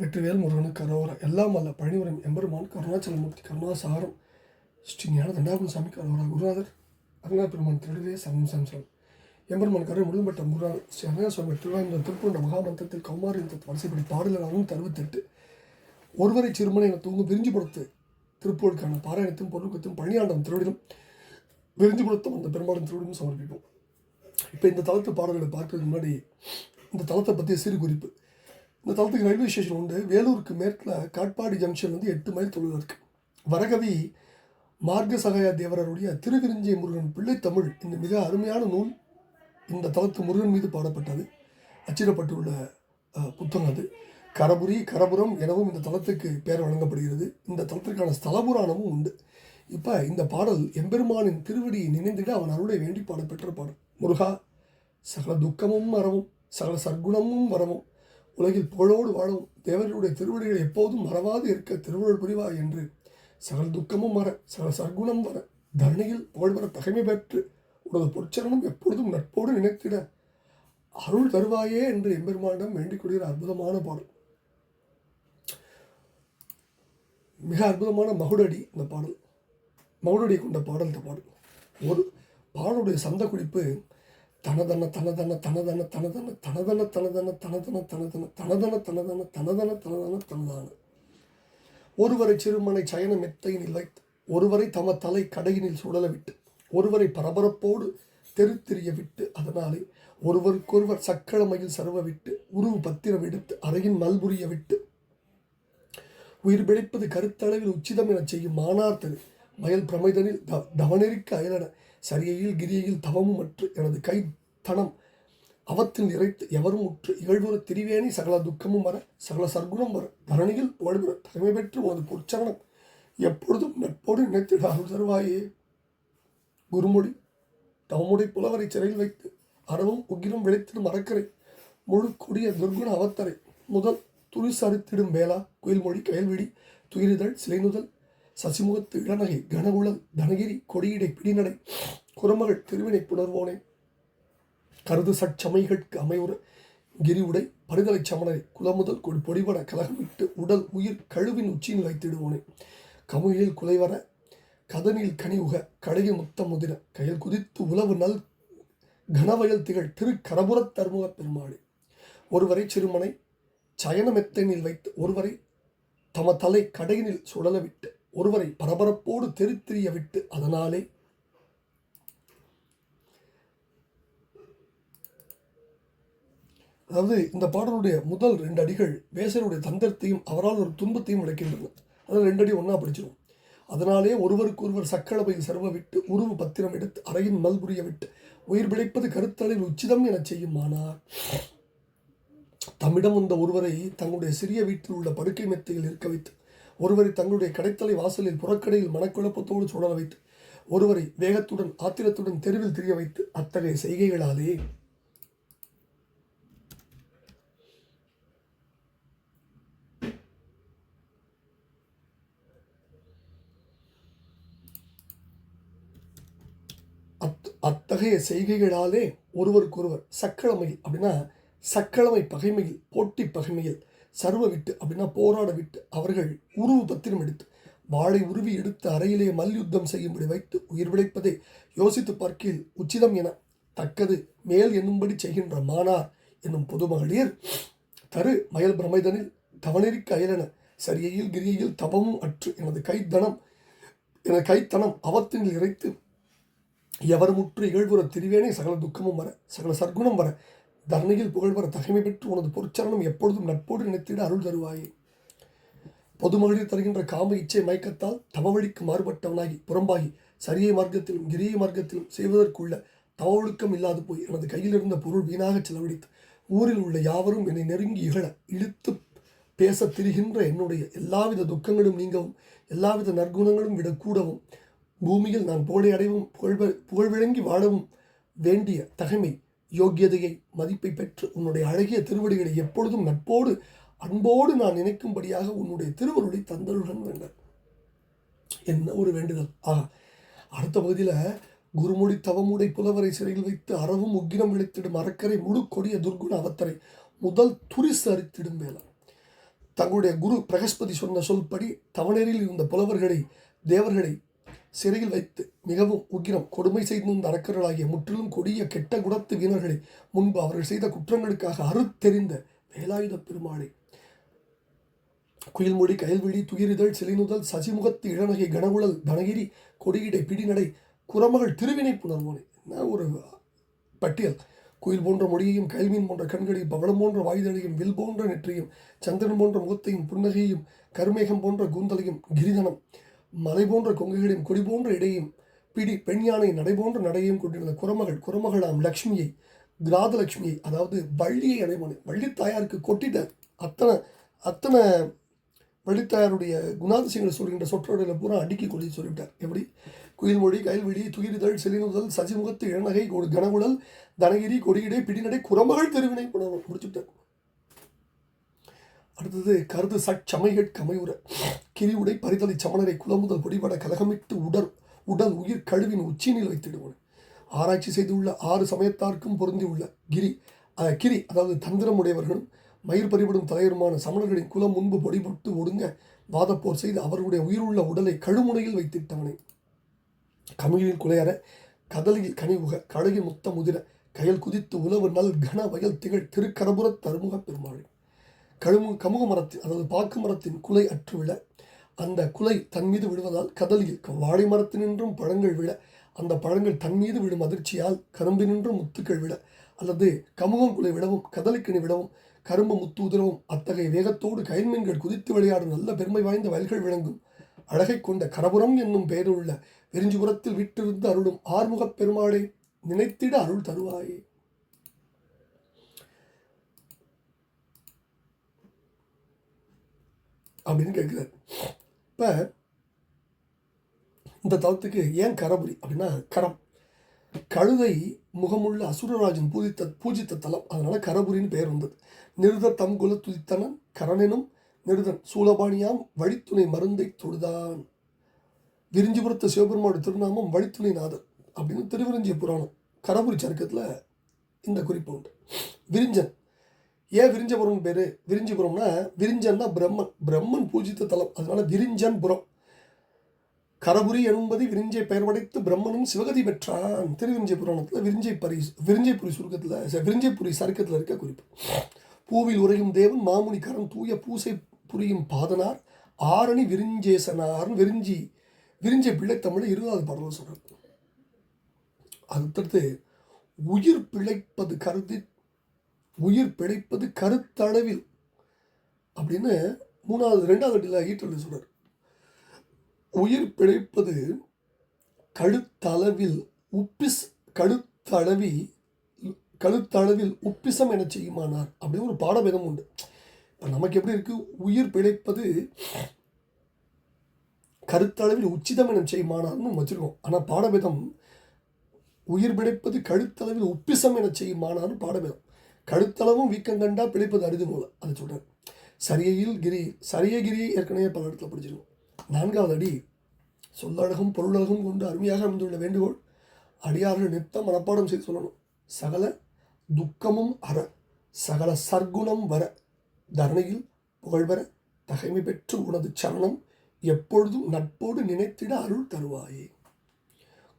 வெற்றிவேல் முருகன் கரோர எல்லாம் அல்ல பழனிவரம் எம்பெருமான் கருணாச்சலமூர்த்தி கருணாசாரம் ஸ்ரீ ஞான தண்டாபுரம் சாமி கரோரா குருநாதர் அருணா பெருமான் திருடவே சரணம் சம்சரம் எம்பெருமான் கரை முழுமட்ட முருகன் ஸ்ரீ அருணா சுவாமி திருவாயுந்த திருப்பூண்ட மகாமந்திரத்தில் கௌமாரி வரிசைப்படி பாடல்கள் அறுநூத்தி அறுபத்தெட்டு ஒருவரை சிறுமனை என தூங்கு விரிஞ்சு கொடுத்து திருப்பூருக்கான பாராயணத்தும் பொருளுக்கத்தும் பழனியாண்டம் திருவிடம் விரிஞ்சு கொடுத்தும் அந்த பெரும்பாலும் திருவிடம் சமர்ப்பிப்போம். இப்போ இந்த தளத்து பாடல்களை பார்க்கறதுக்கு முன்னாடி இந்த தளத்தை பற்றிய சிறு குறிப்பு. இந்த தளத்துக்கு ரயில்வே ஸ்டேஷன் உண்டு. வேலூருக்கு மேற்கில் காட்பாடி ஜங்ஷன் வந்து எட்டு மைல் தொழில் இருக்குது வரகவி மார்க்க சகாயா தேவரருடைய திருவிருஞ்சிய முருகன் பிள்ளைத்தமிழ் இந்த மிக அருமையான நூல் இந்த தளத்து முருகன் மீது பாடப்பட்டது. அச்சிடப்பட்டுள்ள புத்தகம் அது. கரபுரி கரபுரம் எனவும் இந்த தளத்துக்கு பெயர் வழங்கப்படுகிறது. இந்த தளத்திற்கான ஸ்தல புராணமும் உண்டு. இப்போ இந்த பாடல் எம்பெருமானின் திருவடியை நினைந்திட அவன் அருளை வேண்டி பாடப்பெற்ற பாடல். முருகா சகல துக்கமும் வரவும் சகல சர்க்குணமும் வரவும் உலகில் புகழோடு வாழவும் தேவர்களுடைய திருவடிகள் எப்போதும் மறவாது இருக்க திருவள்ளுவர் புரிவா என்று சகல துக்கமும் வர சகல சர்க்குணம் வர தரணியில் புகழ் வர தகைமை பெற்று உனது பொற்சரணம் எப்பொழுதும் நட்போடு நினைத்திட அருள் தருவாயே என்று எம்பெருமானிடம் வேண்டிக் கொள்கிற அற்புதமான பாடல். மிக அற்புதமான மகுடடி இந்த பாடல். மகுடடி கொண்ட பாடல் இந்த பாடல். ஒரு பாடலுடைய சந்த குறிப்பு தனதன தனதன தனதன தனதன தனதன தனதன தனதன தனதன தனதன தனதன தனதன தனதன தனதான ஒருவரை சிறுமனை சயன மெத்தையினில் வைத்து ஒருவரை தம தலை கடையினில் சுழல விட்டு ஒருவரை பரபரப்போடு தெருத்திரிய விட்டு அதனாலே ஒருவருக்கொருவர் சக்களமையில் சருவ விட்டு உருவு பத்திரம் எடுத்து அறையின் மல்புரிய விட்டு உயிர் பிழைப்பது கருத்தளவில் உச்சிதம் எனச் செய்யும் மானார் மயல் பிரமைதனில் த தவனெறிக்க அயலன சரியையில் கிரியையில் தவமும் அற்று எனது கை தனம் அவத்தில் நிறைத்து எவரும் உற்று இகழ்வுற திரிவேணி சகல துக்கமும் வர சகல சர்க்குணம் வர தரணியில் புகழ்பெற தலைமை பெற்று உனது பொற்சரணம் எப்பொழுதும் நட்போடு நினைத்திட அருள் தருவாயே. குருமொழி தவமுடை புலவரை சிறையில் வைத்து அறவும் உக்கிரம் விளைத்திடும் மறக்கரை முழு கொடிய துர்குண அவத்தரை முதல் துரிசரித்திடும் வேளா குயில்மொழி கயல்விடி துயிரிதழ் சிலைநுதல் சசிமுகத்து இளநகை கனகுழல் தனகிரி கொடியிடை பிடிநடை குரமகள் திருவினை புணர்வோனே. கருது சட்சமைகட்கு அமைவுற கிரிவுடை படுதலை சமணரை குலமுதல் கொடி பொடிபட கலகமிட்டு உடல் உயிர் கழுவின் உச்சியில் வைத்திடுவோனே. கமுகில் குலைவர கதனில் கனிவுக கடையில் முத்தம் முதிர கையில் குதித்து உளவு நல் கனவயல் திகழ் திரு கரபுரத் தர்முக பெருமாளே. ஒருவரை சிறுமனை சயனமெத்தனில் வைத்து ஒருவரை தம தலை கடையினில் சுழல விட்டு ஒருவரை பரபரப்போடு தெரித்திரிய விட்டு அதனாலே அதாவது இந்த பாடலுடைய முதல் ரெண்டு அடிகள் வேசருடைய தந்திரத்தையும் அவரால் ஒரு துன்பத்தையும் விளக்கின்றன அதில் ரெண்டு அடி ஒன்றா படிச்சிடும் அதனாலே ஒருவருக்கொருவர் சக்களபையில் சர்வ விட்டு உருவு பத்திரம் எடுத்து அறையின் மல்புரிய விட்டு உயிர் பிழைப்பது கருத்தளவில் உச்சிதம் எனச் செய்யுமானார். தம்மிடம் வந்த ஒருவரை தங்களுடைய சிறிய வீட்டில் உள்ள படுக்கை மெத்தையில் இருக்க வைத்து ஒருவரை தங்களுடைய கடைத்தலை வாசலில் புறக்கடையில் மனக்குழப்பத்தோடு சுழல வைத்து ஒருவரை வேகத்துடன் ஆத்திரத்துடன் தெருவில் திரிய வைத்து அத்தகைய செய்கைகளாலே. அத் அத்தகைய செய்கைகளாலே ஒருவருக்கொருவர் சக்களமையில் அப்படின்னா சக்களமை பகைமையில் போட்டி பகைமையில் சர்வ விட்டு அப்படின்னா போராட விட்டு அவர்கள் உருவு பத்திரம் எடுத்து வாளை உருவி எடுத்து அறையிலே மல்யுத்தம் செய்யும்படி வைத்து உயிர் விளைப்பதை யோசித்து பார்க்கையில் உச்சிதம் என தக்கது மேல் என்னும்படி செய்கின்ற மானார் என்னும் பொதுமகளிர் தரு மயல் பிரமைதனில் தவனெறிக்கு அயலன சரியையில் கிரியையில் தபமும் அற்று எனது கைத்தனம் எனது கைத்தனம் அவத்தினில் இறைத்து எவர் முற்று இகழ்வுற திரிவேனே சகல துக்கமும் வர சகல சர்க்குணம் வர தரணியில் புகழ் தகைமை பெற்று உனது பொற்சரணம் எப்பொழுதும் நட்போடு நினைத்திட அருள் தருவாயே. பொதுமகளிர் தருகின்ற காம இச்சை மயக்கத்தால் தவவழிக்கு மாறுபட்டவனாகி புறம்பாகி சரியை மார்க்கத்திலும் கிரிய மார்க்கத்திலும் செய்வதற்குள்ள தவ ஒழுக்கம் இல்லாது போய் எனது கையில் இருந்த பொருள் வீணாக செலவழித்து ஊரில் உள்ள யாவரும் என்னை நெருங்கி இகழ இழுத்து பேசத் திரிகின்ற என்னுடைய எல்லாவித துக்கங்களும் நீங்கவும் எல்லாவித நற்குணங்களும் விடக்கூடவும் பூமியில் நான் புகழை அடைவும் புகழ் புகழ் விளங்கி வாழவும் வேண்டிய தகைமை யோக்கியதையை மதிப்பை பெற்று உன்னுடைய அழகிய திருவடிகளை எப்பொழுதும் நட்போடு அன்போடு நான் நினைக்கும்படியாக உன்னுடைய திருவருளை தந்தருடன் வேண்டல் என்ன ஒரு வேண்டுதல். ஆஹா அடுத்த பகுதியில் குருமுடி தவமுடை புலவரை சிறையில் வைத்து அறவும் உக்கிரம் விழித்திடும் அறக்கரை முழு கொடிய துர்குண அவத்தரை முதல் துரிசு அரித்திடும் வேளாண் தங்களுடைய குரு பிரகஸ்பதி சொன்ன சொல்படி தவணரில் இருந்த புலவர்களை தேவர்களை சிறையில் வைத்து மிகவும் உக்கிரம் கொடுமை செய்து வந்த அரக்கர்களாகிய முற்றிலும் கொடிய கெட்ட குணத்து வீரர்களை முன்பு அவர்கள் செய்த குற்றங்களுக்காக அறுத்தெறிந்த வேலாயுத பெருமாளை. குயில்மொழி கயல்விழி துயிரிதழ் சிலைநுதல் சசிமுகத்து இளநகை கனகுழல் தனகிரி கொடியிடை பிடிநடை குரமகள் திருவினை புணர்வோனே என்ன ஒரு பட்டியல்? குயில் போன்ற மொழியையும் கயல்மீன் போன்ற கண்களையும் பவளம் போன்ற வாயுதலையும் வில் போன்ற நெற்றியும் சந்திரன் போன்ற முகத்தையும் புன்னகையும் கருமேகம் போன்ற கூந்தலையும் கிரிதனம். மலை போன்ற கொங்கைகளையும் கொடி போன்ற இடையும் பிடி பெண் யானை நடை போன்ற நடையும் கொண்டிருந்த குரமகள் குரமகளாம் லக்ஷ்மியை கிராதலட்சுமியை அதாவது வள்ளியை அடைமனை வள்ளித்தாயாருக்கு கொட்டிட்ட கொட்டிட்டார் அத்தனை அத்தனை வள்ளித்தாயாருடைய குணாதிசயங்களை சொல்கின்ற சொற்றொடரில் பூரா அடுக்கி கொள்ளி சொல்லிவிட்டார். எப்படி? குயில்மொழி கயல்விழி துயிரிதழ் செலினுதல் சசிமுகத்து இளநகை கொடு கனகுழல் தனகிரி கொடியிடை பிடிநடை குரமகள் தெருவினை புணர்வு முடிச்சுட்டார். அடுத்தது கருது சச்சமைகள் கமையுற. கிரிவுடை பரிதலை சமணரை குலமுதல் கொடிபட கலகமிட்டு உடல் உடல் உயிர் கழுவின் உச்சியில் வைத்திடுவோம் ஆராய்ச்சி செய்துள்ள ஆறு சமயத்தார்க்கும் பொருந்தியுள்ள கிரி கிரி அதாவது தந்திரமுடையவர்களும் மயிர் பறிபடும் தலைவருமான சமணர்களின் குலம் முன்பு பொடிபட்டு ஒடுங்க வாதப்போர் செய்து அவர்களுடைய உயிருள்ள உடலை கழுமுனையில் வைத்திட்டவனை. கமிழில் குலையற கதலியில் கனிவுக கழகில் முத்த முதிர கயல் குதித்து உழவு நல் கன வயல் திகழ் திருக்கரபுர தருமுக பெருமாள். கழுமு கமுக மரத்தின் அதாவது பாக்கு மரத்தின் குலை அற்று விழ அந்த குலை தன் மீது விழுவதால் கதலியில் வாழை மரத்தினின்றும் பழங்கள் விழ அந்த பழங்கள் தன் மீது விழும் அதிர்ச்சியால் கரும்பினின்றும் முத்துக்கள் விழ அல்லது கமுகம் குலை விடவும் கதலிக்கனி விடவும் கரும்பு முத்து உதிரவும் அத்தகைய வேகத்தோடு கயன்மீன்கள் குதித்து விளையாடும் நல்ல பெருமை வாய்ந்த வயல்கள் விளங்கும். அழகை கொண்ட கரபுரம் என்னும் பெயருள்ள விரிஞ்சிபுரத்தில் விட்டிருந்து அருளும் ஆறுமுகப் பெருமாளே நினைத்திட அருள் தருவாயே. அப்படின்னு கேட்குறாரு. இப்போ இந்த தலத்துக்கு ஏன் கரபுரி அப்படின்னா கரம். கழுதை முகமுள்ள அசுரராஜன் பூஜித்த பூஜித்த தலம். அதனால் கரபுரின்னு பெயர் வந்தது. நிருத தம் குல துதித்தனன் கரணினும் நிருதன் சூலபாணியாம் வழித்துணை மருந்தை தொழுதான். விரிஞ்சிபுரத்த சிவபெருமாவோட திருநாமம் வழித்துணை நாதர் அப்படின்னு திருவிரஞ்சிய புராணம் கரபுரி சருக்கத்தில் இந்த குறிப்பு உண்டு. விரிஞ்சன் ஏன் விரிஞ்சபுரம் பேர்? விரிஞ்சிபுரம்னா விரிஞ்சன்னா பிரம்மன். பிரம்மன் பூஜித்த தலம். அதனால விரிஞ்சன் புறம் கரபுரி என்பது விரிஞ்சை பெயர் படைத்து பிரம்மனும் சிவகதி பெற்றான். திருவிரிஞ்சை புராணத்தில் விரிஞ்சை பரி விரிஞ்சைபுரி சுருக்கத்தில் விரிஞ்சைபுரி சருக்கத்தில் இருக்க குறிப்பு. பூவில் உறையும் தேவன் மாமுனிக்காரன் தூய பூசை புரியும் பாதனார் ஆரணி விரிஞ்சேசனார் விரிஞ்சி விரிஞ்சை பிள்ளை தமிழ் இருபதாவது பாடல் சொல்கிறார் அடுத்தடுத்து உயிர் பிழைப்பது கருதி உயிர் பிழைப்பது கருத்தளவில். அப்படின்னு மூணாவது ரெண்டாவது அடியில் ஈட்டல் சொல்கிறார் உயிர் பிழைப்பது கழுத்தளவில் உப்பிஸ் கழுத்தளவி கழுத்தளவில் உப்பிசம் என செய்யுமானார். அப்படின்னு ஒரு பாடபேதம் உண்டு. இப்போ நமக்கு எப்படி இருக்குது உயிர் பிழைப்பது கருத்தளவில் உச்சிதம் என செய்யுமானார்னு வச்சிருக்கோம். ஆனால் பாடபேதம் உயிர் பிழைப்பது கழுத்தளவில் உப்பிசம் என செய்யுமானார்னு பாடபேதம். கழுத்தளவும் வீக்கம் கண்டா பிழைப்பது அரிது போல அதை சொல்கிறார் சரியையில் கிரி சரியகிரி ஏற்கனவே பல இடத்துல படிச்சிருக்கோம் நான்காவது அடி சொல்லழகும் பொருளழகும் கொண்டு அருமையாக அமைந்துள்ள வேண்டுகோள் அடியார்கள் நித்தம் மனப்பாடம் செய்து சொல்லணும். சகல துக்கமும் அற சகல சர்க்குணம் வர தரணியில் புகழ்வர தகைமை பெற்று உனது சரணம் எப்பொழுதும் நட்போடு நினைத்திட அருள் தருவாயே.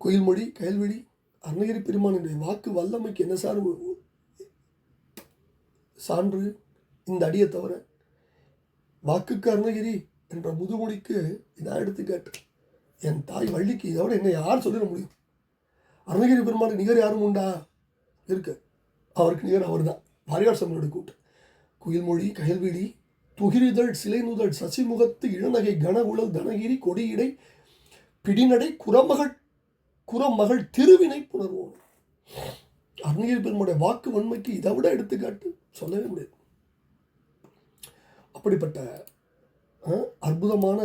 குயில்மொழி கயல்வெளி அருணகிரி பெருமானினுடைய வாக்கு வல்லமைக்கு என்ன சார் சான்று இந்த அடியை தவிர வாக்குக்கு அருணகிரி என்ற முதுமொழிக்கு இதான் எடுத்துக்காட்டு என் தாய் வள்ளிக்கு இதை விட என்ன யார் சொல்லிட முடியும்? அருணகிரி பெருமானுக்கு நிகர் யாரும் உண்டா? இருக்கு. அவருக்கு நிகர் அவர் தான் வாரியார் சமனோட கூட்டு குயில்மொழி கயல்விழி துகிரிதழ் சிலைநுதழ் சசிமுகத்து இளநகை கனகுழல் தனகிரி கொடியிடை பிடிநடை குரமகள் குரமகள் திருவினை புணர்வோம். அருணகிரி பெருமானுடைய வாக்கு வன்மைக்கு இதை விட எடுத்துக்காட்டு சொல்லவே முடியாது அப்படிப்பட்ட அற்புதமான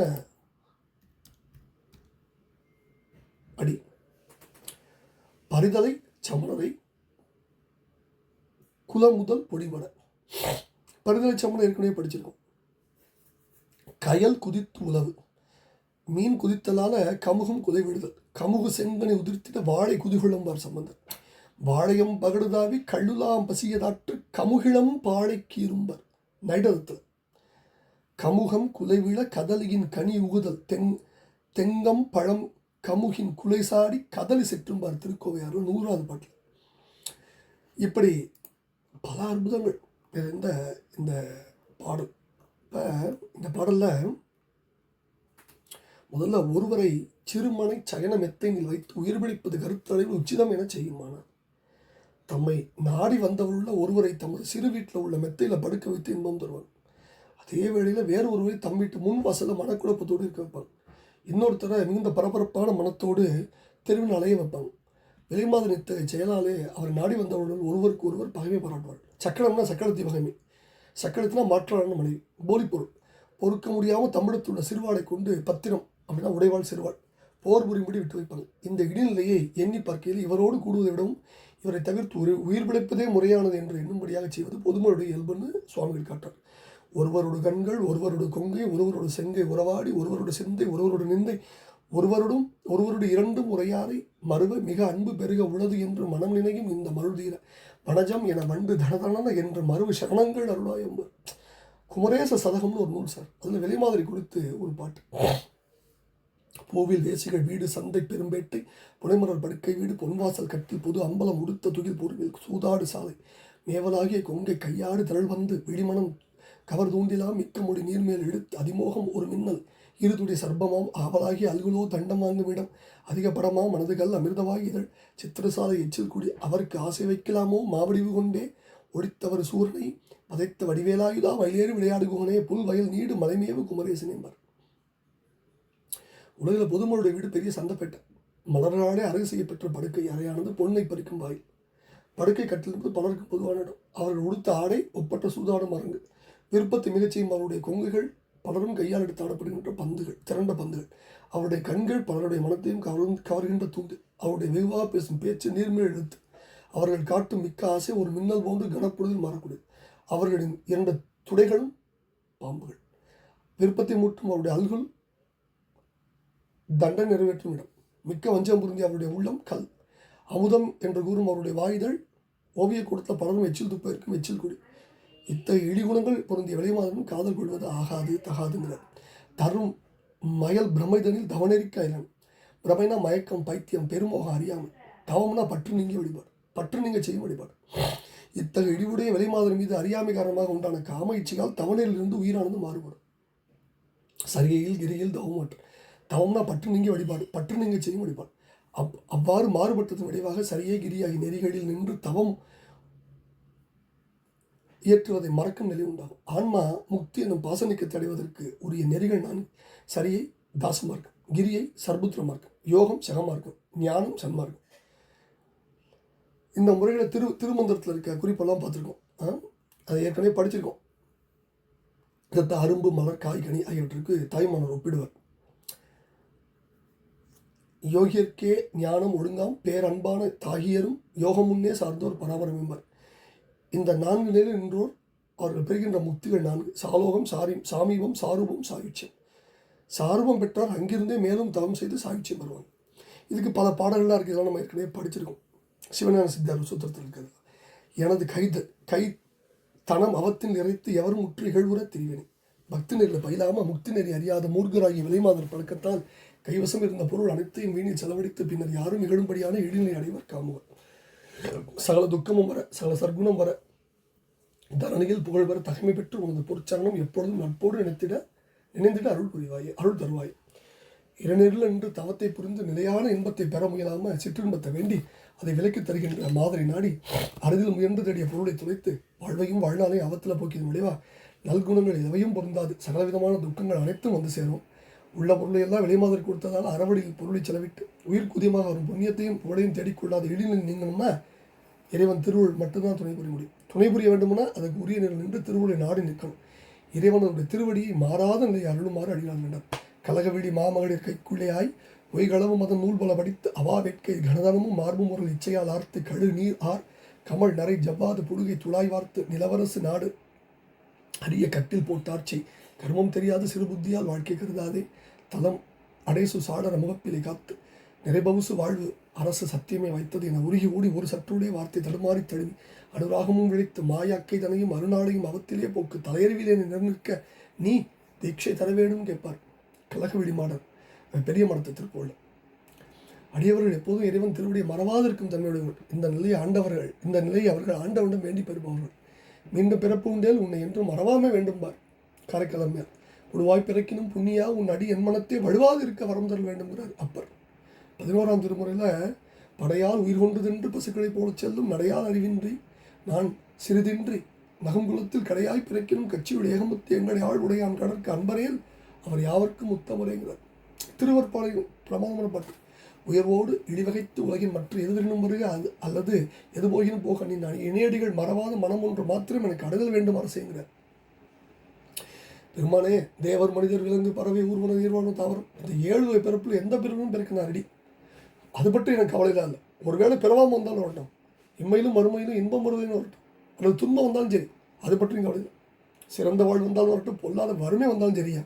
அடி. பரிதலை சமணரை குலம் முதல் பொடிபட பரிதலை சமணம் ஏற்கனவே படிச்சிருக்கோம். கயல் குதித்து உழவு. மீன் குதித்தலால கமுகம் குதை விடுதல் கமுகு செங்கனை உதிர்த்திட வாழை குதிகொள்ளும்பார் சம்பந்தர். வாழையம் பகடுதாவி கள்ளுலாம் பசியதாற்று கமுகிளம் பாழை கீரும்பர் கமுகம் குலைவிழ கதலியின் கனி உகுதல் தெங் தெங்கம் பழம் கமுகின் குலைசாடி கதலி செற்றும்பார் திருக்கோவையார் நூறாவது பாட்டில். இப்படி பல அற்புதங்கள் இருந்த இந்த பாடல் இப்போ இந்த பாடலில் முதல்ல ஒருவரை சிறுமனை சயன மெத்தையில் வைத்து உயிர்பிடிப்பது கருத்தளவில் உச்சிதம் என செய்யுமானார். தம்மை நாடி வந்தவருள்ள ஒருவரை தமது சிறு வீட்டில் உள்ள மெத்தையில் படுக்க வைத்து இன்பம் தருவார் அதே வேளையில் வேறு ஒருவரை தம் வீட்டு முன் வாசலில் மனக்குழப்பத்தோடு இருக்க வைப்பாங்க இன்னொருத்தரை மிகுந்த பரபரப்பான மனத்தோடு தெருவில் அலைய வைப்பாங்க வெளிமாத நித்த செயலாலே அவர் நாடி வந்தவர்கள் ஒருவருக்கு ஒருவர் பகைமை பாராட்டுவார். சக்கரம்னா சக்கரத்தி பகைமை. சக்கரத்தினா மாற்றான மனைவி. போலிப்பொருள். பொறுக்க முடியாமல் தமிழத்துள்ள சிறுவாடை கொண்டு பத்திரம் அப்படின்னா உடைவாள் சிறுவாள். போர் புரியும்படி விட்டு வைப்பாங்க. இந்த இடைநிலையை எண்ணி பார்க்கையில் இவரோடு கூடுவதை விடவும் இவரை தவிர்த்து உயிர் உயிர் பிழைப்பதே முறையானது என்று எண்ணும்படியாக செய்வது பொதுமனுடைய இயல்புன்னு சுவாமிகள் காட்டார் ஒருவரோட கண்கள் ஒருவரோட கொங்கை ஒருவரோட செங்கை உறவாடி ஒருவரோட சிந்தை ஒருவரோட நிந்தை ஒருவருடும் ஒருவருடைய இரண்டும் உரையாறை மறுவ மிக அன்பு பெருக உள்ளது என்று மனம் நினையும் இந்த மருள்தீர வனஜம் என வண்டு தனதனன என்ற மறுவு சரணங்கள் அருளாயம்பர் குமரேச சதகம்னு ஒரு நூல் சார். அதில் வெளிமாதிரி கொடுத்து ஒரு பாட்டு. பூவில் வேசிகள் வீடு சந்தை பெரும்பேட்டை புனைமலர் படுக்கை வீடு பொன்வாசல் கட்டில் பொது அம்பலம் உடுத்த துகில் பொருவில் சூதாடு சாலை மேவலாகிய கொங்கை கையாடு திரள் வந்து விழிமணம் கவர் தூண்டிலாம் மிக்க மொழி நீர்மேல் இழுத்து அதிமோகம் ஒரு மின்னல் இருதுடைய சர்பமாம் ஆவலாகி அல்குலோ தண்டம் வாங்குமிடம் அதிக படமாம் மனதுகள் அமிர்தவாய் இதழ் சித்திரசாலை எச்சில் கூடி அவருக்கு ஆசை வைக்கலாமோ? மாவடிவு கொண்டே ஒடித்தவர் சூரனை பதைத்த வடிவேலாயுதா வயலேறு விளையாடுகுவனே புல் வயல் நீடு மலைமேவு குமரேசன் என்பார். உலகில் பொதுமனுடைய வீடு பெரிய சந்தைப்பேட்டை மலர்களாலே அறை செய்யப்பெற்ற படுக்கை அறையானது பொன்னை பறிக்கும் வாயில். படுக்கை கட்டிலிருந்து பலருக்கு பொதுவான இடம். அவர்கள் உடுத்த ஆடை ஒப்பற்ற சூதாடும் அரங்கு விருப்பத்தை மிகச்சியும் அவருடைய கொங்குகள் பலரும் கையால் எடுத்து ஆடப்படுகின்ற பந்துகள் திரண்ட பந்துகள். அவருடைய கண்கள் பலருடைய மனத்தையும் கவரும் கவர்கின்ற தூண்டு அவருடைய வெகுவாக பேசும் பேச்சு நீர்மேல் எழுத்து. அவர்கள் காட்டும் மிக்க ஆசை ஒரு மின்னல் போன்று கனப்பொழுதில் மாறக்கூடியது. அவர்களின் இரண்டு துடைகளும் பாம்புகள். விருப்பத்தை மூட்டும் அவருடைய அல்குல் தண்டனை நிறைவேற்றும் இடம் மிக்க வஞ்சம் புரிந்திய அவருடைய உள்ளம் கல். அமுதம் என்று கூறும் அவருடைய வாயுதல் ஓவிய கொடுத்த பலரும் எச்சில் துப்பதற்கும் எச்சில் குடி. இத்தகைய இடிகுணங்கள் பொருந்திய விளைவாதனும் காதல் கொள்வது ஆகாது தகாதுங்கிறார். தரும் மயல் பிரமைதனில் தவநெறிக்க பிரமைனா மயக்கம் பைத்தியம் பெருமோகம் அறியாமல் தவம்னா பற்று நீங்கி வழிபாடு. பற்று நீங்க செய்யும் வழிபாடு. இத்தகைய இடிவுடைய விலைமாதன் மீது அறியாமை காரணமாக உண்டான காம இச்சையால் தவணையிலிருந்து உயிரானது மாறுபடும். சரிகையில் கிரியில் தவமாற்று தவம்னா பற்று நீங்கி வழிபாடு பற்று நீங்க செய்யும் வழிபாடு. அப் அவ்வாறு மாறுபட்டதன் விளைவாக சரியே கிரியாகி நெறிகளில் நின்று தவம் இயற்றுவதை மறக்கும் நிலை உண்டாகும். ஆன்மா முக்தி என்னும் பாசனைக்கு தடைவதற்கு உரிய நெறிகள் நான் சரியை தாசமார்க்கம் கிரியை சர்புத்திர மார்க்கம் யோகம் சகமார்க்கம் ஞானம் சன்மார்க்கம். இந்த முறைகளை திரு திருமந்திரத்தில் இருக்க குறிப்பெல்லாம் பார்த்துருக்கோம். ஆ? அதை ஏற்கனவே படிச்சிருக்கோம். இதத்த அரும்பு மலர் காய்கனி ஆகியவற்றுக்கு தாய்மானவர் ஒப்பிடுவார். யோகியர்க்கே ஞானம் ஒழுங்காம் பேரன்பான தாகியரும் யோகம் முன்னே சார்ந்தோர் பராபரம் என்பர். இந்த நான்கு நிலையில் நின்றோர் அவர்கள் பெறுகின்ற முக்திகள் நான்கு. சாலோகம் சாரி சாமீபம் சாரூபம் சாகிச்சியம் சாரூபம் பெற்றார் அங்கிருந்தே மேலும் தவம் செய்து சாகிச்சியம் வருவாங்க இதுக்கு பல பாடல்களாக இருக்குது நம்ம ஏற்கனவே படிச்சிருக்கோம். சிவஞான சித்தார் சூத்திரத்தில் இருக்கிறது. எனது கைத கை தனம் அவத்தின் நிறைத்து எவரும் முற்று இகழ்வுற தெரிவினை. பக்தி நெறியில் பயிலாமல் முக்தி நெறி அறியாத மூர்கராகிய விலைமாதர் பழக்கத்தால் கைவசம் இருந்த பொருள் அனைத்தையும் வீணில் செலவழித்து பின்னர் யாரும் இகழும்படியான இழிநிலை அடைவர் காமுவர் சகல துக்கமும் வர சகல சர்க்குணம் வர தரணியில் புகழ் வர தகைமை பெற்று உனது பொற்சரணம் எப்பொழுதும் நட்போடு நினைத்திட நினைந்திட அருள் புரிவாய் அருள் தருவாய். இளநீரில் நின்று தவத்தை புரிந்து நிலையான இன்பத்தை பெற முயலாமல் சிற்றின்பத்தை வேண்டி அதை விலக்கித் தருகின்ற மாதிரி நாடி அறுதில் முயன்று தேடிய பொருளை துளைத்து வாழ்வையும் வாழ்நாளையும் அவத்தில் போக்கியதன் விளைவா நல்குணங்கள் எவையும் பொருந்தாது. சகலவிதமான துக்கங்கள் அனைத்தும் வந்து சேரும். உள்ள பொருளை எல்லாம் வெளிமாதர் கொடுத்ததால் அறவழியில் பொருளை செலவிட்டு உயிர் குதியமாக வரும் புண்ணியத்தையும் புகழையும் தேடிக்கொள்ளாத இடிநிலை நீங்கணும்னா இறைவன் திருவுள் மட்டும்தான் துணை புரிய முடியும். துணை புரிய வேண்டும்னா அதுக்கு உரிய நிலை நின்று திருவுளை நாடி நிற்கணும். இறைவனுடைய திருவடியை மாறாத நிலையை அருளுமாறு அடியான் வேண்டார் கலகவிடி மாமகளிர் கைக்குள்ளேயாய் ஒய்களவு மதம் நூல் போல படித்து அவா வேட்கை கனதனமும் மார்பும் முரல் இச்சையால் ஆர்த்து கழு நீர் ஆர் கமல் நரை ஜவ்வாது புடுகை துளாய் வார்த்து நிலவரசு நாடு அரிய கட்டில் போட்டாட்சி கர்மம் தெரியாத சிறு புத்தியால் வாழ்க்கை கருதாதே. தலம் அடைசு சாடர முகப்பிலை காத்து நிறைபவுசு வாழ்வு அரசு சத்தியமே வைத்தது என உருகி ஊடி ஒரு சற்றுடைய வார்த்தை தடுமாறி தழுவி அனுராகமும் விழித்து மாயாக்கை தனையும் அருநாடையும் அவத்திலே போக்கு தலையறிவிலே நிர்நிற்க நீ தீட்சை தர வேண்டும் கேட்பார். கலக மாடர் பெரிய மடத்தை திருக்கோள் அடியவர்கள் எப்போதும் இறைவன் திருவடியை மறவாதிருக்கும் தன்மையுடையவர்கள் இந்த நிலையை ஆண்டவர்கள் இந்த நிலையை அவர்கள் ஆண்டவனிடம் வேண்டி பெறுபவர்கள். மீண்டும் பிறப்பு உண்டேல் உன்னை என்றும் மறவாமல் வேண்டும்பார். காரைக்காலம். உடுவாய் பிறக்கினும் புண்ணியா உன் அடி என் மனத்தை வலுவாது இருக்க வரம் தர வேண்டும்ங்கிறார் அப்பர். பதினோராம் திருமுறையில் படையால் உயிர் கொண்டதென்று பசுக்களை பசுக்களைப் போலச் செல்லும் நடையால் அறிவின்றி நான் சிறிதின்றி நகங்குலத்தில் கடையாய் பிறக்கினும் கட்சியுடைய ஏகமுத்து எங்களை ஆள் உடையான் கடற்கு அன்பரையில் அவர் யாவர்க்கும் உத்தமரேங்கிறார். திருவற்பாளையம் பிரமாதமான உயர்வோடு இழிவகைத்து உலகின் மற்ற எதிரினும் வருக அது அல்லது எது போகினும் போக நீ நான் இணையடிகள் மறவாத மனம் ஒன்று மாத்திரம் எனக்கு அடுதல் வேண்டும் அரசுங்கிறார். பெருமானே தேவர் மனிதர் விலங்கு பறவை ஊர்வன நீர்வானம் தாவரம். இந்த ஏழு பிறப்பில் எந்த பிறப்பும் பிறக்கினார் அடி அது பற்றி எனக்கு கவலை இல்லை ஒருவேளை பிறவாமல் வந்தாலும் வரட்டும். இம்மையிலும் மறுமையிலும் இன்பம் வருவதுன்னு வரட்டும். அல்லது துன்பம் வந்தாலும் சரி அது பற்றியும் கவலை இல்லை. சிறந்த வாழ் வந்தாலும் வரட்டும் பொல்லாத வறுமை வந்தாலும் சரியா?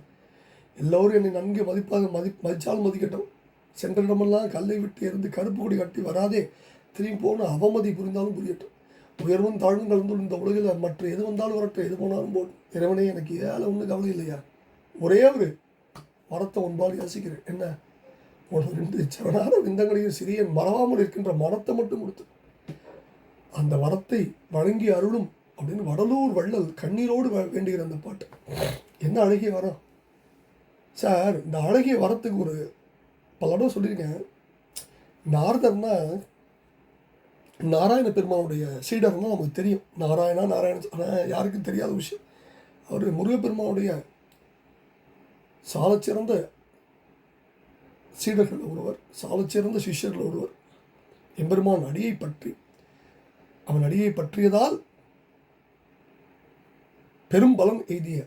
எல்லோரும் என்னை நன்கு மதிப்பாக மதி மதித்தாலும் மதிக்கட்டும். சென்ற இடமெல்லாம் கல்லை விட்டு இருந்து கருப்பு கொடி கட்டி வராதே திரும்பி போன அவமதி புரிந்தாலும் புரியட்டும். உயர்வும் தாழ்வும் கலந்து இந்த உலகில் மற்ற எது வந்தாலும் வரட்டும் எது போனாலும் போ இறைவனே எனக்கு ஏழை ஒன்றும் கவலை இல்லையா? ஒரே ஒரு மரத்தை ஒன்பால் யோசிக்கிறேன். என்ன? ஒரு ரெண்டு சரணார விந்தங்களையும் சிறியன் மறவாமல் இருக்கின்ற மரத்தை மட்டும் கொடுத்து அந்த வரத்தை வழங்கி அருளும் அப்படின்னு வடலூர் வள்ளல் கண்ணீரோடு வேண்டுகிற அந்த பாட்டு. என்ன அழகிய வரம்? சார் இந்த அழகிய வரத்துக்கு ஒரு பல தடவை சொல்லியிருக்கேன். நார்தர்னா நாராயண பெருமானுடைய சீடர்னால் நமக்கு தெரியும். நாராயணா நாராயண ஆனால் யாருக்கும் தெரியாத விஷயம். அவர் முருகப்பெருமானுடைய சாலச்சிறந்த சீடர்கள் ஒருவர் சாலச்சிறந்த சிஷ்யர்கள் ஒருவர். எம்பெருமான் அடியை பற்றி அவன் அடியை பற்றியதால் பெரும் பலம் எய்திய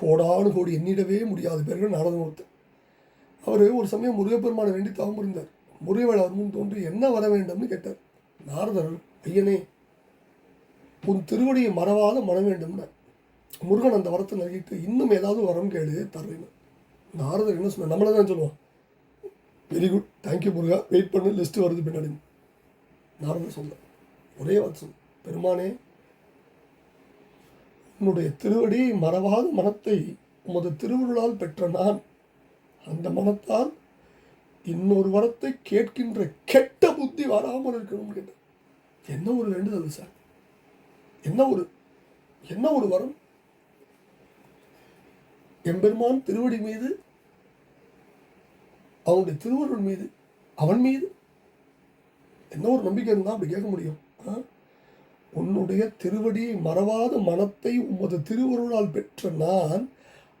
கோடானு கோடி எண்ணிடவே முடியாத பேர்கள் நாரதமூர்த்தி அவர் ஒரு சமயம் முருகப்பெருமானை வேண்டி தவம் இருந்தார் முருகவேள் அவர் முன் தோன்றி என்ன வர வேண்டும்னு கேட்டார். நாரதர் ஐயனே உன் திருவடியை மறவாத மன வேண்டும்னு முருகன் அந்த வரத்தை நல்கிட்டு இன்னும் ஏதாவது வரம் கேளு தருவேன். நாரதர் என்ன சொன்ன நம்மளை தான் சொல்லுவோம் very good thank you Muruga. Wait பண்ணு லிஸ்ட்டு வருது பின்னாடி. நாரதர் சொல்ல ஒரே வார்த்தை பெருமானே உன்னுடைய திருவடி மறவாத மனத்தை உமது திருவருளால் பெற்ற நான் அந்த மனத்தால் இன்னொரு வரத்தை கேட்கின்ற கெட்ட புத்தி வராமல் இருக்கணும்னு கேட்டேன் என்ன ஒரு வேண்டுதல் சார்? என்ன ஒரு என்ன ஒரு வரம்? எம்பெருமான் திருவடி மீது அவனுடைய திருவருள் மீது அவன் மீது? என்ன ஒரு நம்பிக்கை இருந்தால் அப்படி கேட்க முடியும். ஆ? உன்னுடைய திருவடியை மறவாத மனத்தை உமது திருவருளால் பெற்ற நான்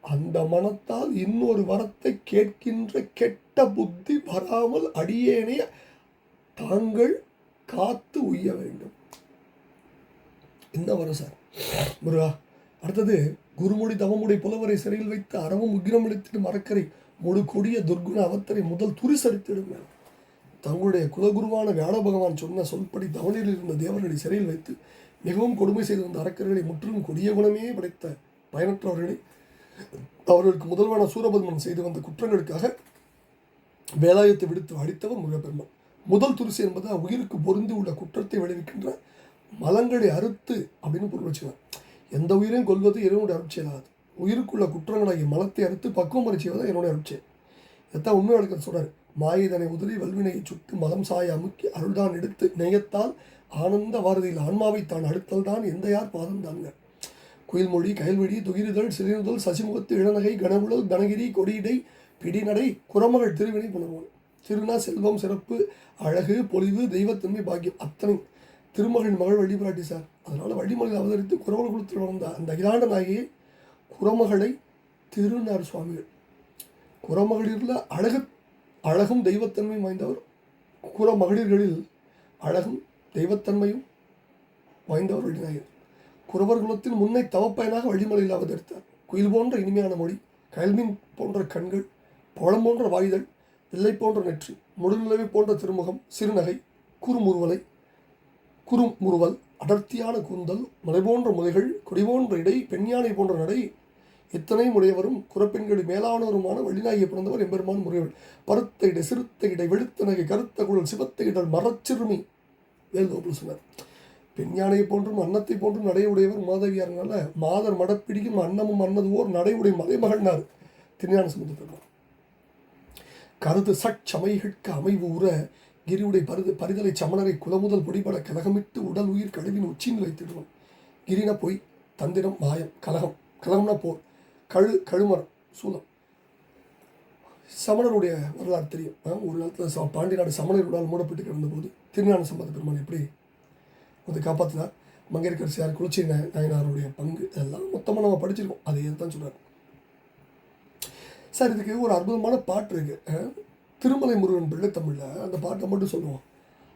அந்த மனத்தால் இன்னொரு வரத்தை கேட்கின்ற கெட்ட புத்தி வராமல் அடியேனே தாங்கள் காத்து உய்ய வேண்டும். இந்த வரும் சார் முருகா அடுத்தது குருமொழி தவமுடை புலவரை சிறையில் வைத்து அறவும் உக்கிரம் அளித்திட்டு மரக்கரை முழு கொடிய துர்குண அவத்தரை முதல் துரிசடித்திடும் தங்களுடைய குலகுருவான வியாழ பகவான் சொன்ன சொல்படி தவணையில் இருந்த தேவர்களை சிறையில் வைத்து மிகவும் கொடுமை செய்து வந்த அரக்கர்களை முற்றிலும் கொடிய குணமே படைத்த பயனற்றவர்களை அவர்களுக்கு முதல்வான சூரபத்மன் செய்து வந்த குற்றங்களுக்காக வேலாயத்தை விடுத்து அடித்தவர் முருகப்பெருமான். முதல் துரிசு என்பது உயிருக்கு பொருந்தி உள்ள குற்றத்தை விளைவிக்கின்ற மலங்களை அறுத்து அப்படின்னு பொருள் வச்சுக்கலாம் எந்த உயிரையும் கொல்வது இறைவனுடைய அருட்செயலாது உயிருக்குள்ள குற்றங்களாகிய மலத்தை அறுத்து பக்குவம் வரை என்னுடைய அருட்செயல் இதைத்தான் உண்மை வழக்கம் சொல்கிறார் மாயதனை உதறி வல்வினையை சுட்டு மலம் சாய அமுக்கி அருள்தான் எடுத்து நெய்யத்தால் ஆனந்த வாரதியில் ஆன்மாவை தான் அடுத்தல் தான் எந்த யார் பாதம் தாங்க. குயில்மொழி கயல்வெடி துகிரிதழ் சிறுதல் சசிமுகத்து இளநகை கனவுழல் தனகிரி கொடியிடை பிடிநடை குரமகள் திருவினை புனவோன் திருநா செல்வம் சிறப்பு அழகு பொலிவு தெய்வத்தன்மை பாக்கியம் அத்தனை திருமகளின் மகள் வழிபாட்டி சார். அதனால் வழிமலையில் அவதரித்து குரவல் குலத்தில் வளர்ந்த அந்த அகிலாண்ட நாயகி குரமகளை திருநார் சுவாமிகள். குரமகளிரில் அழகு அழகும் தெய்வத்தன்மையும் வாய்ந்தவர். குரமகளிர்களில் அழகும் தெய்வத்தன்மையும் வாய்ந்தவர் வழிநாயகர். குறவர் குலத்தின் முன்னை தவப்பயனாக வழிமலையில் அவதரித்தார். குயில் போன்ற இனிமையான மொழி கல்மின் போன்ற கண்கள் பழம் போன்ற வாய்தல் இல்லை போன்ற நெற்றி முழுநிலவை போன்ற திருமுகம் சிறுநகை குறுமுறுவலை குறுமுறுவல் அடர்த்தியான கூந்தல் மலை போன்ற முலைகள் கொடி போன்ற இடை பெண்யானை போன்ற நடை இத்தனை முறையவரும் குறப்பெண்களை மேலானவருமான வழிநாயகி பிறந்தவர் எம்பெருமான் முறைகள் பருத்த இடை சிறுத்த இடை வெளுத்த நகை கருத்த குழல் சிவத்த இடல் மரச்சிறுமி வேல்கோபுல் சொன்னார். பெண்யானையை போன்றும் அன்னத்தை போன்றும் நடையுடையவர் மாதவியார்னால மாதர் மடப்பிடிக்கும் அன்னமும் அன்னதுவோர் நடையுடைய மலைமகள்னார். திருஞான சமுதிரம் கருது கருத்து சட்சமைகட்கு அமைவு கிரியுடை பருது பரிதலை சமணரை குலமுதல் பொடிபட கலகமிட்டு உடல் உயிர் கழுவின் உச்சியில் வைத்திடுவோம் கிரின பொய் தந்திரம் மாயம் கலகம். கலகம்னா போர். கழு கழுமரம் சூலம். சமணருடைய வரலாறு தெரியும். ஒரு காலத்தில் ச பாண்டிய நாடு சமணர்களால் மூடப்பட்டு கிடந்தபோது திருஞான சம்பந்த பெருமான் எப்படி அதை காப்பாற்றினார் மங்கையர்கரசியார் குளிச்சி நாயனாருடைய பங்கு இதெல்லாம் மொத்தமாக நம்ம படிச்சிருக்கோம். அதை தான் சொல்கிறார் சார் இதுக்கு ஒரு அற்புதமான பாட்டு இருக்குது திருமலை முருகன் பிள்ளை தமிழில் அந்த பாட்டை மட்டும் சொல்லுவோம்.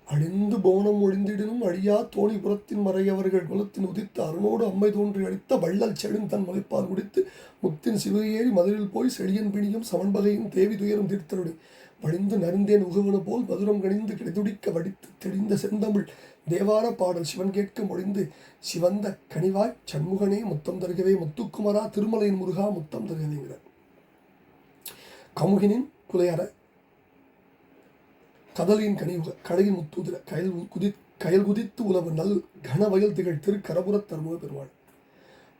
அழிந்து போனம் ஒழிந்திடனும் அழியா தோணிபுரத்தின் மறையவர்கள் குலத்தின் உதித்த அருணோடு அம்மை தோன்றி அடித்த வள்ளல் செழும் தன் மலைப்பால் குடித்து முத்தின் சிவகையேறி மதுரில் போய் செழியன் பிணியும் சமன்பகையும் தேவி துயரும் தீர்த்தருடி வழிந்து நருந்தேன் உகவனு போல் மதுரம் கணிந்து கிடைதுடிக்க வடித்து தெளிந்த செந்தமிழ் தேவார பாடல் சிவன் கேட்க மொழிந்து சிவந்த கனிவாய் சண்முகனே முத்தம் தருகவே முத்துக்குமரா திருமலையின் முருகா முத்தம் தருகவேங்கிறார் கமுகினின் குலையற கதலின் கனிவுக கடையின் முத்துதிர கயல் குதி கயல் குதித்து உலவு நல் கனவயல் திகழ் திருக்கரபுரத் தருமுக பெருமாள்.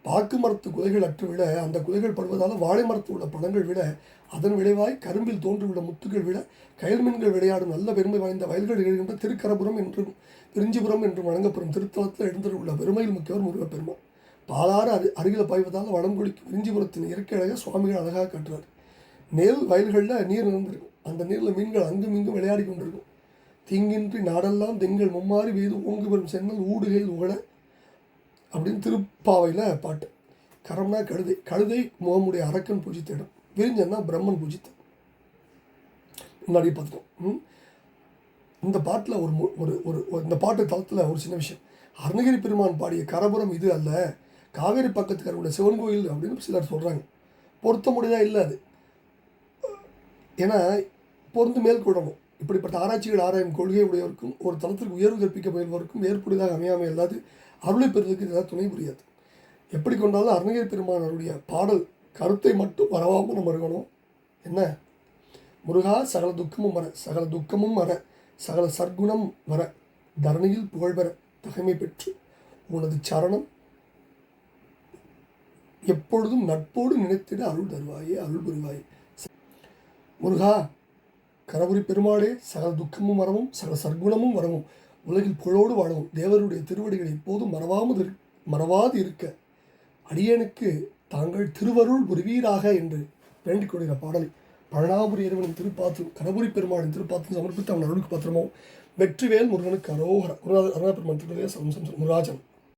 பாக்கு மரத்து குலைகள் அற்று விட அந்த குலைகள் படுவதால் வாழை மரத்தில் உள்ள பழங்கள் விட அதன் விளைவாய் கரும்பில் தோன்றியுள்ள முத்துகள் விட கயல் மீன்கள் விளையாடும் நல்ல பெருமை வாய்ந்த வயல்கள் நிகழ்கின்ற திருக்கரபுரம் என்றும் பிரிஞ்சிபுரம் என்றும் வழங்கப்படும் திருத்தலத்தில் எழுந்துள்ள பெருமையில் முக்கியவர் முருகப்பெருமான். பாலாறு அரு அருகில் பாய்வதால் வடம் குளிக்கும் விரிஞ்சிபுரத்தின் இயற்கை அழக சுவாமிகள் அழகாக காட்டுறார் நெல் வயல்களில் நீர் நிறந்திருக்கும் அந்த நீரில் மீன்கள் அங்கும் இங்கும் விளையாடி கொண்டிருக்கும். தீங்கின்றி நாடெல்லாம் திங்கள் மும்மாறி வெய்து ஓங்கு வரும் சென்னல் ஊடுகையில் உகழ அப்படின்னு திருப்பாவையில் பாட்டு. கரம்னா கழுதை கழுதை முகமுடைய அரக்கன் பூஜித்த இடம். விரிஞ்சன்னா பிரம்மன் பூஜித்த. முன்னாடி பார்த்துட்டோம். ம்? இந்த பாட்டில் ஒரு ஒரு ஒரு இந்த பாட்டு தளத்தில் ஒரு சின்ன விஷயம். அருணகிரி பெருமான் பாடிய கரபுரம் இது அல்ல காவேரி பக்கத்துக்கு இருக்கக்கூடிய சிவன் கோயில் அப்படின்னு சிலர் சொல்கிறாங்க பொருத்தமுடியதாக இல்லை அது. ஏன்னா பொருந்து மேற்கொள்ளணும் இப்படிப்பட்ட ஆராய்ச்சிகள் ஆராயும் கொள்கை உடையவருக்கும் ஒரு தளத்திற்கு உயர்வு கற்பிக்க முயல்வருக்கும் ஏற்புடையதாக அமையாமல் இல்லாது அருளை பெறுவதற்கு ஏதாவது துணை புரியாது. எப்படி கொண்டாலும் அருணகிரி பெருமானருடைய பாடல் கருத்தை மட்டும் வரவாமல் நம்ம இருக்கணும். என்ன? முருகா சகல துக்கமும் வர சகல துக்கமும் வர சகல சர்க்குணம் வர தரணியில் புகழ் பெற தகைமை பெற்று உனது சரணம் எப்பொழுதும் நட்போடு நினைத்திட அருள் தருவாயே அருள் புரிவாயே. முருகா கரபுரி பெருமாளே சகல துக்கமும் வரவும் சகல சர்க்குணமும் வரவும் உலகில் புகழோடு வாழவும் தேவருடைய திருவடிகளை எப்போதும் மறவாமல் இரு மறவாது இருக்க அடியனுக்கு தாங்கள் திருவருள் புரிவீராக என்று வேண்டிக் கொள்கிற பாடலை பழனாபுரி இறைவனின் திருப்பாத்தும் கரபுரி பெருமாளின் திருப்பாத்தும் சமர்ப்பித்து அவன் அருளுக்கு பாத்திரமோ வெற்றிவேல் முருகனுக்கு அரோகர முருகா அருணா பெருமான் திருடைய சம்சம் முருகாஜன்